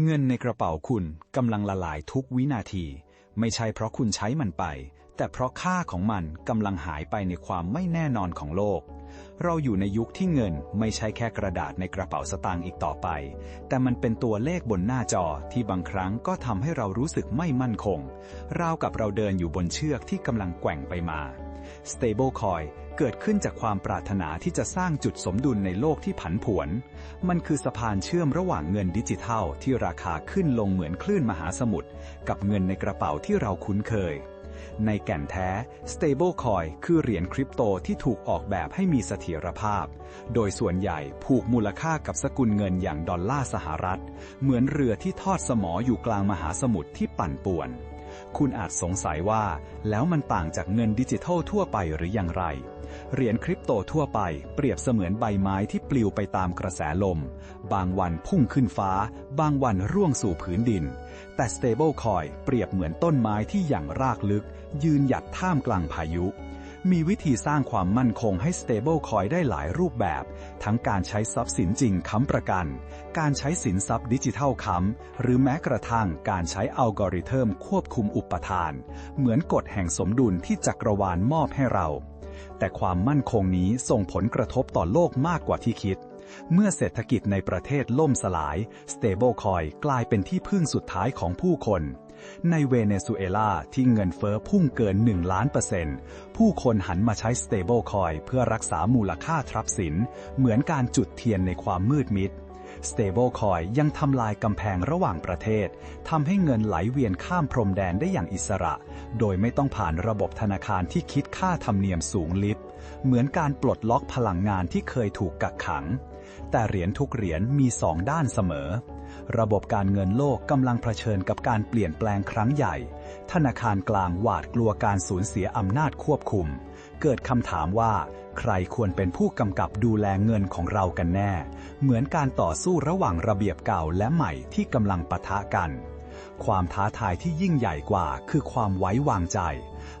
เงินในกระเป๋าคุณกำลังละลายทุกวินาที ไม่ใช่เพราะคุณใช้มันไป แต่เพราะค่าของมันกำลังหายไปในความไม่แน่นอนของโลก เราอยู่ในยุคที่เงินไม่ใช่แค่กระดาษในกระเป๋าสตางค์อีกต่อไป แต่มันเป็นตัวเลขบนหน้าจอที่บางครั้งก็ทำให้เรารู้สึกไม่มั่นคง ราวกับเราเดินอยู่บนเชือกที่กำลังแกว่งไปมา Stablecoin เกิดขึ้นจากความปรารถนาที่จะสร้างจุดสมดุลในโลกที่ผันผวน มันคือสะพานเชื่อมระหว่างเงินดิจิทัล ที่ราคาขึ้นลงเหมือนคลื่นมหาสมุทรกับเงินในกระเป๋าที่เราคุ้นเคย ในแก่นแท้ Stablecoin คือเหรียญคริปโตที่ถูกออกแบบให้มีเสถียรภาพ โดยส่วนใหญ่ผูกมูลค่ากับสกุลเงินอย่างดอลลาร์สหรัฐ เหมือนเรือที่ทอดสมออยู่กลางมหาสมุทรที่ปั่นป่วน คุณอาจสงสัยว่า แล้วมันต่างจากเงินดิจิทัลทั่วไปหรืออย่างไร เหรียญคริปโตทั่วไปเปรียบเสมือนใบไม้ที่ปลิวไปตามกระแสลม บางวันพุ่งขึ้นฟ้า บางวันร่วงสู่ผืนดิน แต่ Stablecoin เปรียบเหมือนต้นไม้ที่อย่างรากลึก ยืนหยัดท่ามกลางพายุ มีวิธีสร้างความมั่นคงให้ Stablecoin ได้หลายรูปแบบ ทั้งการใช้ทรัพย์สินจริงค้ำประกัน การใช้สินทรัพย์ดิจิทัลค้ำ หรือแม้กระทั่งการใช้อัลกอริทึมควบคุมอุปทาน เหมือนกฎแห่งสมดุลที่จักรวาลมอบให้เรา แต่ความมั่นคงนี้ส่งผลกระทบต่อโลกมากกว่าที่คิดเมื่อเศรษฐกิจในประเทศล่มสลาย Stablecoin กลายเป็นที่พึ่งสุดท้ายของผู้คน ในเวเนซุเอลาที่เงินเฟอ้อพุ่งเกิน 1 ล้านเปอร์เซ็นต์ ผู้คนหันมาใช้ Stablecoin เพื่อรักษามูลค่าทรัพย์สิน เหมือนการจุดเทียนในความมืดมิด Stablecoin ยังทำลายกำแพงระหว่างประเทศทำให้เงินไหลเวียนข้ามพรมแดนได้อย่างอิสระ โดยไม่ต้องผ่านระบบธนาคารที่คิดค่าธรรมเนียมสูงลิบ เหมือนการปลดล็อกพลังงานที่เคยถูกกักขัง แต่เหรียญทุกเหรียญมีสองด้านเสมอ ระบบการเงินโลกกำลังเผชิญกับการเปลี่ยนแปลงครั้งใหญ่ ธนาคารกลางหวาดกลัวการสูญเสียอำนาจควบคุม เกิดคำถามว่า ใครควรเป็นผู้กำกับดูแลเงินของเรากันแน่ เหมือนการต่อสู้ระหว่างระเบียบเก่าและใหม่ที่กำลังปะทะกัน ความท้าทายที่ยิ่งใหญ่กว่าคือความไว้วางใจ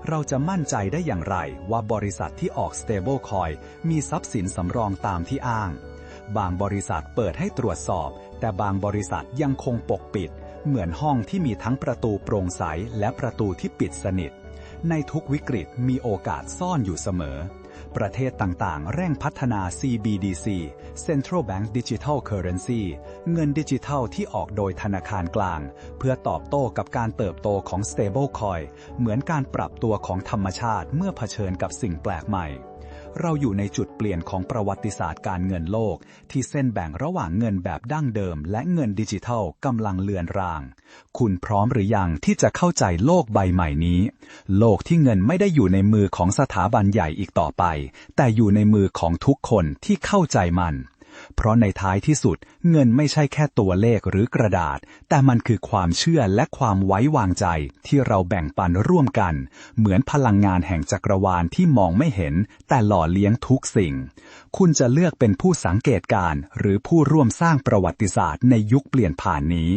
เราจะมั่นใจได้อย่างไรว่าบริษัทที่ออก Stablecoin มีทรัพย์สินสำรองตามที่อ้างบางบริษัทเปิดให้ตรวจสอบ แต่บางบริษัทยังคงปกปิด เหมือนห้องที่มีทั้งประตูโปร่งใสและประตูที่ปิดสนิท ในทุกวิกฤตมีโอกาสซ่อนอยู่เสมอ ประเทศต่างๆ เร่งพัฒนา CBDC Central Bank Digital Currency เงินดิจิทัลที่ออกโดยธนาคารกลาง เพื่อตอบโต้กับการเติบโตของ Stablecoin เหมือนการปรับตัวของธรรมชาติเมื่อเผชิญกับสิ่งแปลกใหม่ เราอยู่ในจุดเปลี่ยนของประวัติศาสตร์การเงินโลก ที่เส้นแบ่งระหว่างเงินแบบดั้งเดิม และเงินดิจิทัลกำลังเลือนราง คุณพร้อมหรือยังที่จะเข้าใจโลกใบใหม่นี้ โลกที่เงินไม่ได้อยู่ในมือของสถาบันใหญ่อีกต่อไป แต่อยู่ในมือของทุกคนที่เข้าใจมัน เพราะในท้ายที่สุดเงินไม่ใช่แค่ตัวเลขหรือกระดาษ แต่มันคือความเชื่อและความไว้วางใจที่เราแบ่งปันร่วมกัน เหมือนพลังงานแห่งจักรวาลที่มองไม่เห็น แต่หล่อเลี้ยงทุกสิ่ง คุณจะเลือกเป็นผู้สังเกตการณ์หรือผู้ร่วมสร้างประวัติศาสตร์ในยุคเปลี่ยนผ่านนี้